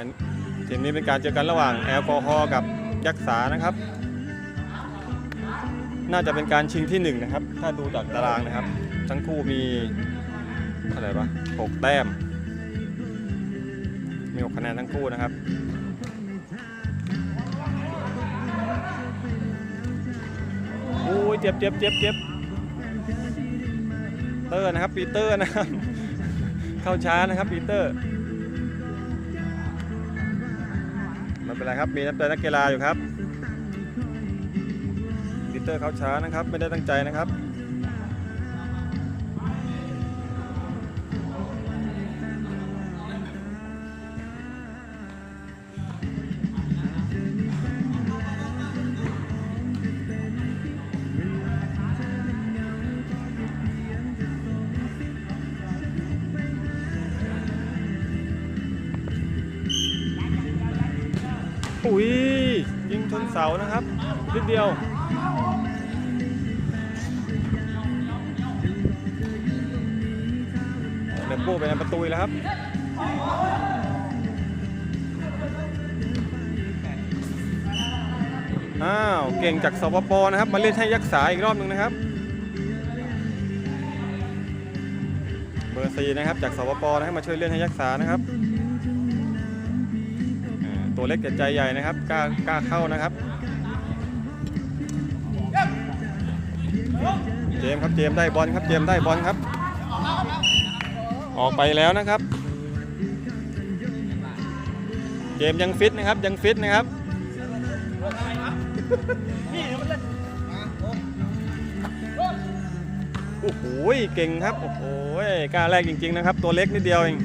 าเกมนี้เป็นการเจอกันระหว่างแอลกอฮอล์กับยักษ์สานะครับ น่าจะเป็นการชิงที่หนึ่งนะครับ ถ้าดูจากตารางนะครับ ทั้งคู่มีเท่าไหร่ปะหกแต้ม มีหกคะแนนทั้งคู่นะครับโอ้ยเจ็บเจ็บเจ็บเจ็บเตอร์นะครับปีเตอร์นะครับ เข้าช้านะครับปีเตอร์ ไม่เป็นไรครับ มีน้ำใจนักกีฬาอยู่ครับปีเตอร์เข้าช้านะครับ ไม่ได้ตั้งใจนะครับ นเสานะครับนิดเดียวเลมโบ้ไปในประตูแล้วครับอ้าวเก่งจากสปปนะครับ มาเล่นให้ยักษ์สาอีกรอบหนึ่งนะครับ เบอร์ซีนะครับจากสปปนะครับมาช่วยเล่นให้ยักษ์สานะครับตัวเล็กแต่ใจใหญ่นะครับกล้ากล้าเข้านะครับ เจมครับเจมได้บอลครับเจมได้บอลครับ ออกไปแล้วนะครับ เจมยังฟิตนะครับยังฟิตนะครับโอ้โหเก่งครับโอ้โหกล้าแรกจริง ๆ นะครับ ตัวเล็กนิดเดียวเอง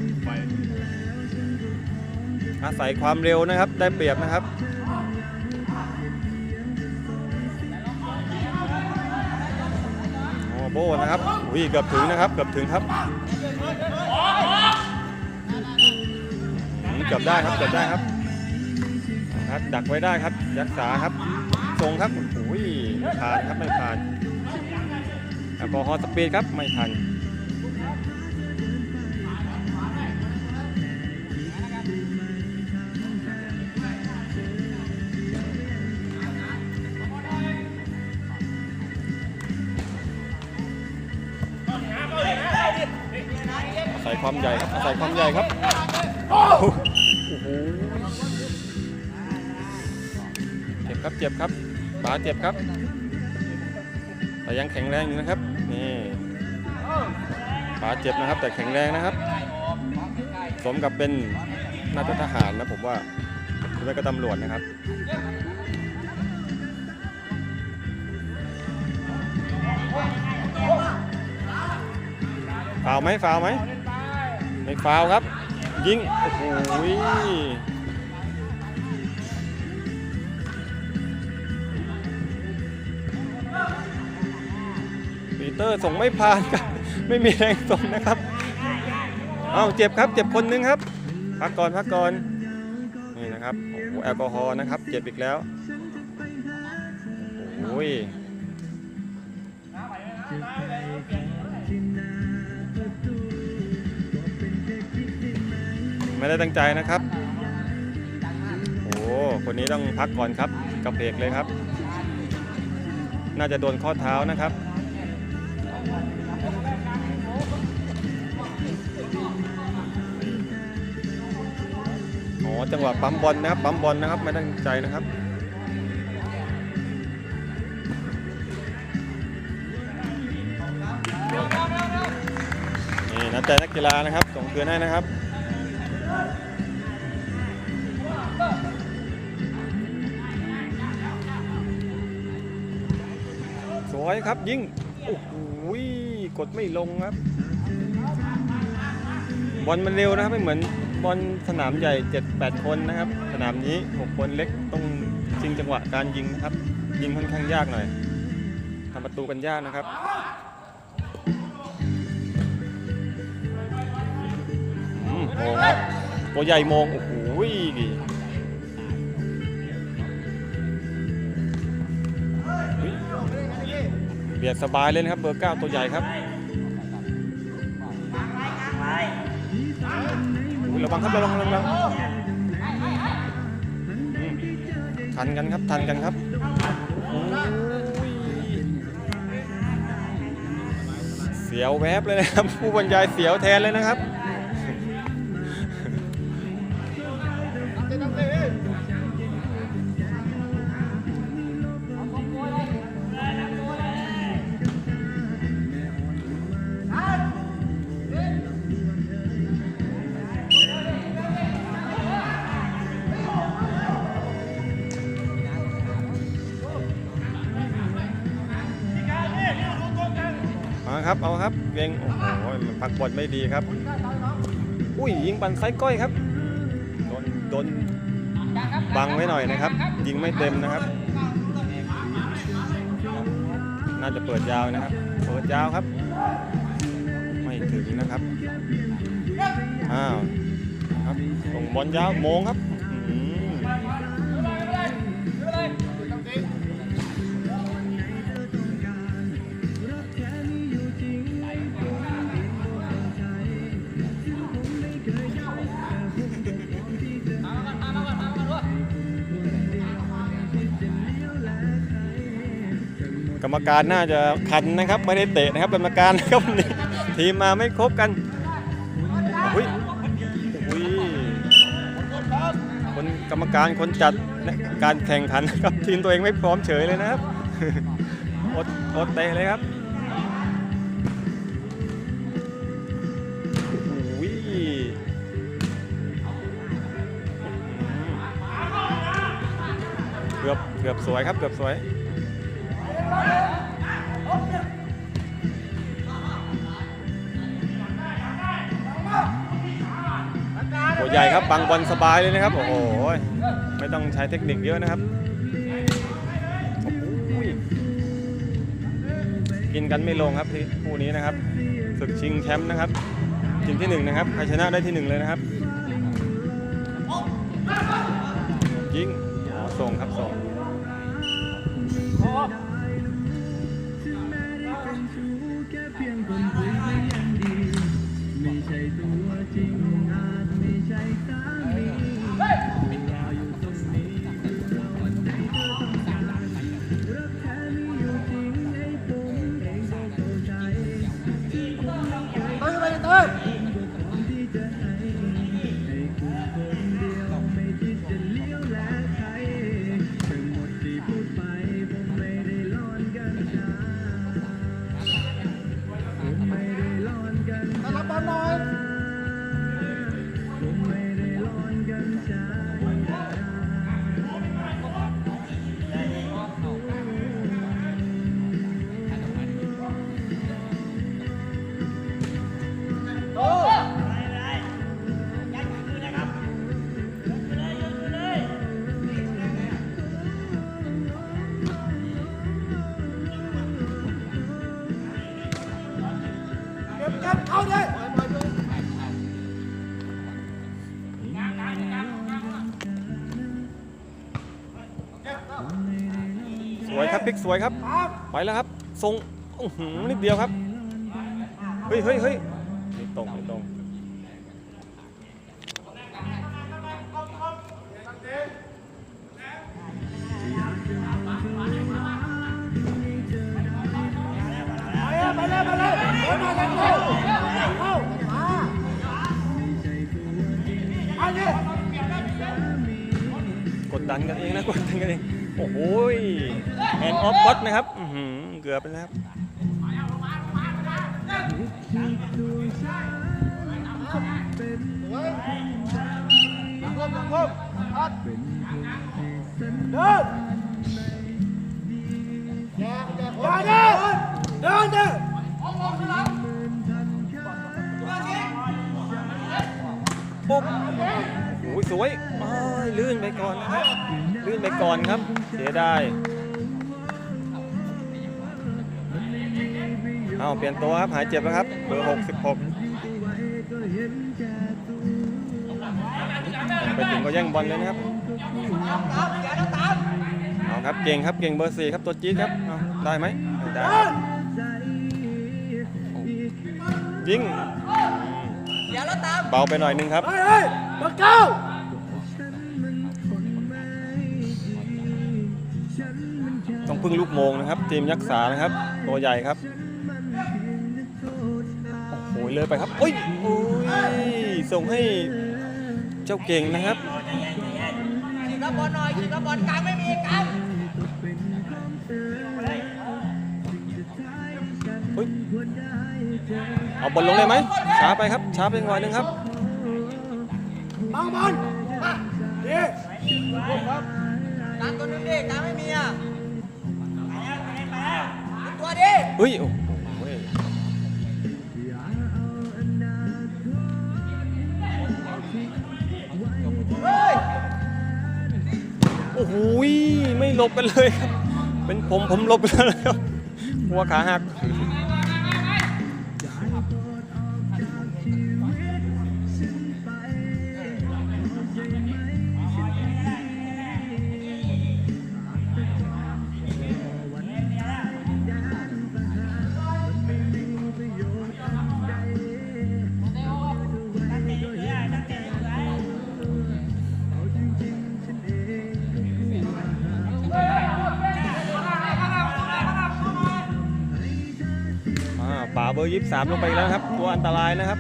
อาศัยความเร็วนะครับ ได้เปรียบนะครับ โอ้โบนะครับอุ้ยเกือบถึงนะครับเกือบถึงครับเกือบได้ครับเกือบได้ครับครับดักไว้ได้ครับยักษาครับทรงครับโอ้ยผ่านครับไม่ผ่านแอลกอฮอล์สปีดครับไม่ทัน ความใหญ่ครับอาศัยความใหญ่ครับโอ้โหเจ็บครับเจ็บครับบาเจ็บครับ แต่ยังแข็งแรงอยู่นะครับนี่บาเจ็บนะครับ แต่แข็งแรงนะครับ สมกับเป็นนาฏทหารนะผมว่าหรือไม่ก็ตำรวจนะครับฟาวไหมฟาวไหม ไม่ฟาวครับ ยิง โอ้โหปีเตอร์ส่งไม่ผ่านครับ ไม่มีแรงส่งนะครับ เอาเจ็บครับ เจ็บคนนึงครับ พักก่อนพักก่อน นี่นะครับโอ้โหแอลกอฮอล์นะครับ เจ็บอีกแล้ว โอ้ย ไม่ได้ตั้งใจนะครับ โอ้คนนี้ต้องพักก่อนครับกับเพกเลยครับ น่าจะโดนข้อเท้านะครับอ๋อจังหวะปั๊มบอลนะครับปั๊มบอลนะครับไม่ตั้งใจนะครับนี่นักใจนักกีฬานะครับส่งคืนให้นะครับ สวยครับยิงโอ้โหกดไม่ลงครับ บอลมันเร็วนะครับไม่เหมือนบอลสนามใหญ่ 7-8 คนนะครับ สนามนี้ 6 คนเล็กต้องชิงจังหวะการยิงนะครับ ยิงค่อนข้างยากหน่อยทำประตูกันยากนะครับอืมโมงครับ ตัวใหญ่โมง โอ้โหเบียดสบายเลยนะครับ เบอร์9ตัวใหญ่ครับระวังครับระวังระวังทันกันครับ ทันกันครับเสียวแวบเลยนะครับ ผู้บรรยายเสียวแทนเลยนะครับ ครับเอาครับเวงโอ้โหมันพักบอลไม่ดีครับ อุ้ยยิงปันไซก้อยครับโดนโดนบังไว้หน่อยนะครับ ยิงไม่เต็มนะครับ น่าจะเปิดยาวนะครับ เปิดยาวครับ ไม่ถึงนะครับอ้าวครับส่งบอลยาวโมงครับ รรมการน่าจะคันนะครับไม่ได้เตะนะครับกรรมการนะครับทีมมาไม่ครบกันอุ้ยอุ้ยคนกรรมการคนจัดการแข่งขันนะครับทีมตัวเองไม่พร้อมเฉยเลยนะครับอดอดเตะเลยครับอุ้ยเกือบเกือบสวยครับเกือบสวย ตัวใหญ่ครับบังบอลสบายเลยนะครับ โอ้โห ไม่ต้องใช้เทคนิคเยอะนะครับโอ้โหกินกันไม่ลงครับที่คู่นี้นะครับศึกชิงแชมป์นะครับทีมที่หนึ่งนะครับใครชนะได้ที่หนึ่งเลยนะครับ ยิงส่งครับส่ง รั สวยครับพลิกสวยครับ ไปแล้วครับทรงอื้อหือนิดเดียวครับ เฮ้ยเฮ้ยเฮ้ย โอ้โหแอนออฟก็นะครับเกือบไปแล้วครับคมคมอัดเดินอย่าอย่าเดินเดินปุ๊บ อ้ยสวยอ้ายลื่นไปก่อนนะครับลื่นไปก่อนครับ เสียดายเอาเปลี่ยนตัวครับหายเจ็บแล้วครับ เบอร์ 66 ไปถึงก็แย่งบอลเลยนะครับ เอาครับเก่งครับเก่งเบอร์สี่ครับตัวจี๊ดครับได้ไหมไม่ได้ครับยิงเบาไปหน่อยนึงครับ เฮ้ยเฮ้ยเบอร์เก้าต้องพึ่งลูกโมงนะครับ ทีมยักษ์สานะครับ ตัวใหญ่ครับ โอ้โห เลยไปครับโอ้ยโอ้ย ส่งให้เจ้าเก่งนะครับฉีกรับบอลหน่อยฉีกรับบอลกลางไม่มีกลางเฮ้ย เอาบอลลงได้ไหมช้าไปครับช้าไปหน่อยนึงครับบังบอลมาดีครับกลางตัวนึงดิกลางไม่มีอะตัวดิเฮ้ยโอ้โหเว้ยเฮ้ยโอ้โหยไม่หลบกันเลยครับ เป็นผมผมหลบไปแล้วนะครับหัวขาหัก ร์ยี่สามลงไปอีกแล้วนะครับ ตัวอันตรายนะครับ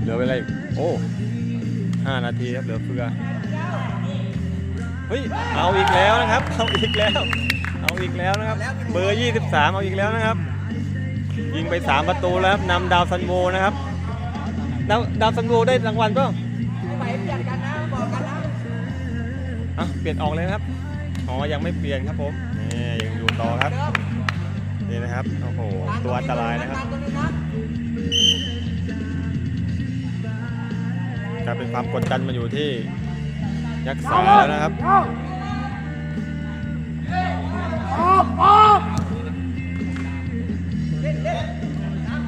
เหลือเวลาอีกโอ้ห้านาทีครับเหลือเฟือเฮ้ยเอาอีกแล้วนะครับเอาอีกแล้ว เอาอีกแล้วนะครับ เบอร์ 23 เอาอีกแล้วนะครับ ยิงไป 3 ประตูแล้วครับนำดาวซันโวนะครับดาวดาวซันโวได้รางวัลเปล่าไม่ไหวเปลี่ยนกันนะบอกกันนะอะเปลี่ยนออกเลยนะครับ อ๋อ ยังไม่เปลี่ยนครับผมนี่ยังอยู่ต่อครับเดิมนี่นะครับ โอ้โห ตัวอันตรายนะครับกางตัวนึงนะเป็นความกดดันมาอยู่ที่ยักษ์สาแล้วนะครับ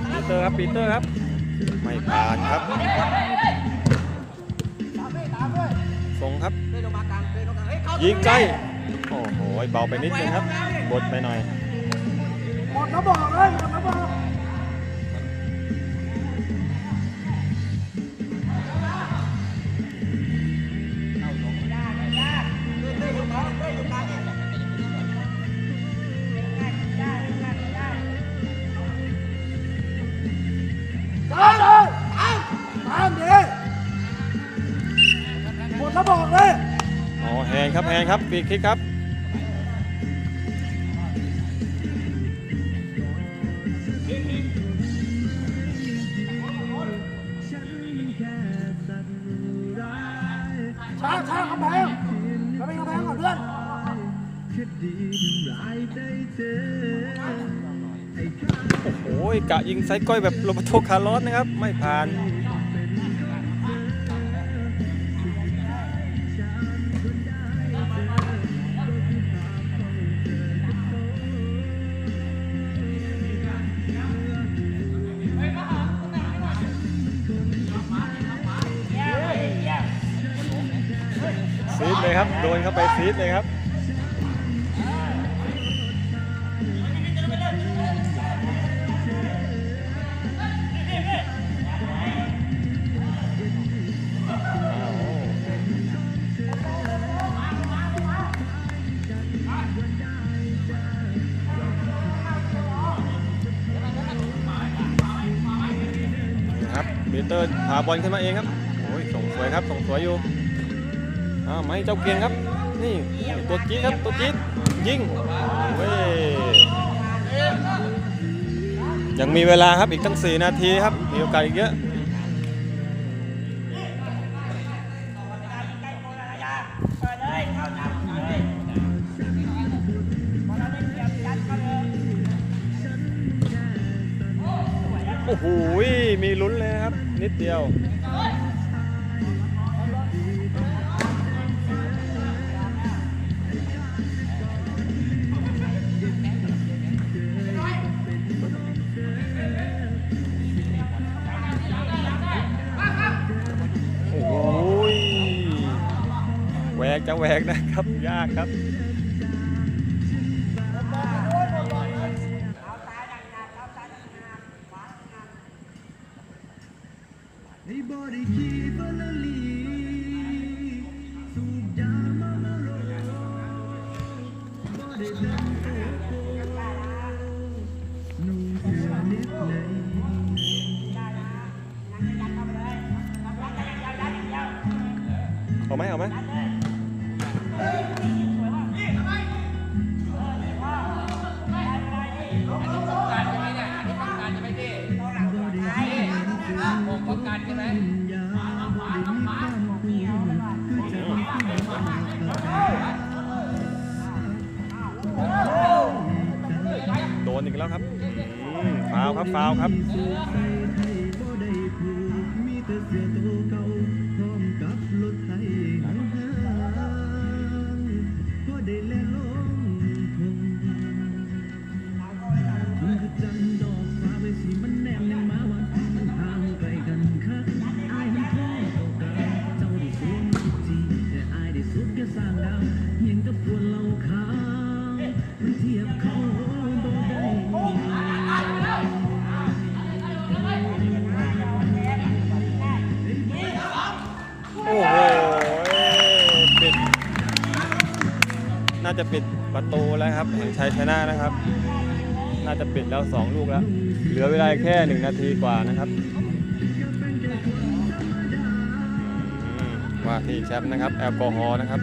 ปีเตอร์ครับปีเตอร์ครับ ไม่ผ่านครับตามด้วยตามด้วยส่งครับเดินลงมากลางเดินลงกลางเฮ้ยเข้ายิงใกล โอ้โหเบาไปนิดนึงครับบดไปหน่อยหมดแล้วบอกเลยหมดแล้วบอกหมดแล้วบอกเลยอ๋อแฮนครับแฮนครับปีกคิกครับ กะยิงไซก้อยแบบโรบัโตคาร์ลอสนะครับ ไม่ผ่านซีดเลยครับ โดนเข้าไปซีดเลยครับ ปีเตอร์พาบอลขึ้นมาเองครับโอ้ยส่งสวยครับส่งสวยอยู่อ้าวไม่เจ้าเกียงครับ นี่ตัวจี๊ดครับตัวจี๊ดยิงเว้ยยังมีเวลาครับอีกตั้ง 4 นาทีครับมีโอกาสอีกเยอะ เดียวโอ้โหแหวกจะแหวกนะครับ ยากครับ ไหมเอาไหมโดนอีกแล้วครับฟาวครับฟาวครับ ประตูแล้วครับแห่งชัยชนะนะครับ น่าจะปิดแล้ว 2 ลูกแล้ว เหลือเวลาแค่ 1 นาทีกว่านะครับว่าที่แชมป์นะครับ แอลกอฮอล์นะครับ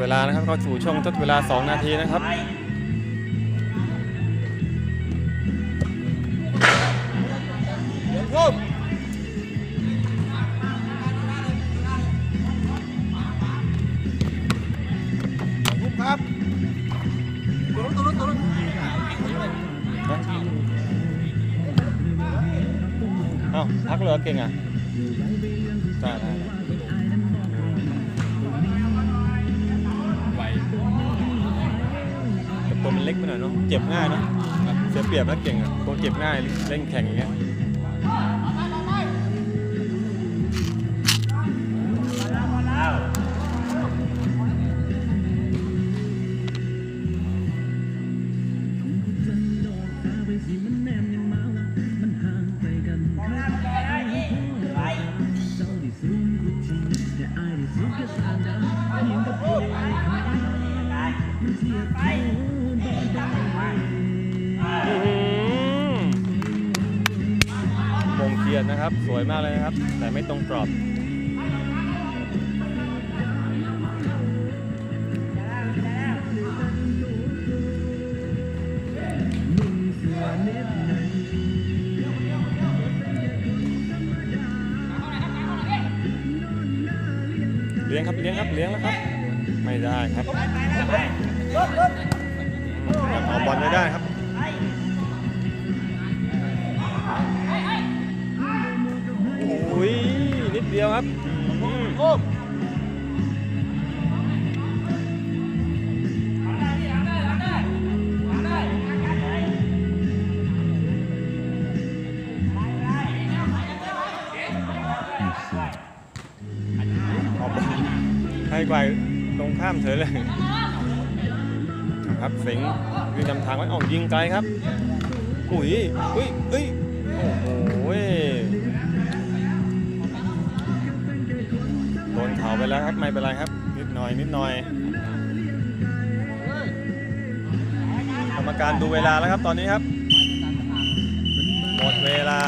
เวลานะครับเข้าสู่ช่วงทดเวลา 2 นาทีนะครับครับตัวนู้นตัวนู้นตัวนู้นเอาพักเหลือเก่งอะ เจ็บง่ายนะเสียเปรียบแล้วเก่งอะคนเจ็บง่ายเล่นแข่งอย่างเงี้ย ลี้ยงครับเลี้ยงครับเลี้ยงแล้วครับ ไม่ได้ครับยังเอาบอลไม่ได้ครับโอ้ยนิดเดียวครับ กวตรงข้ามเฉยเลยครับสิงห์วิ่งนำทางไว้เอ้ายิงไกลครับอุ้ยอุ้ยอุ้ยโอ้โหโดนเข่าไปแล้วครับไม่เป็นไรครับ นิดหน่อยนิดหน่อยกรรมการดูเวลาแล้วครับตอนนี้ครับ หมดเวลา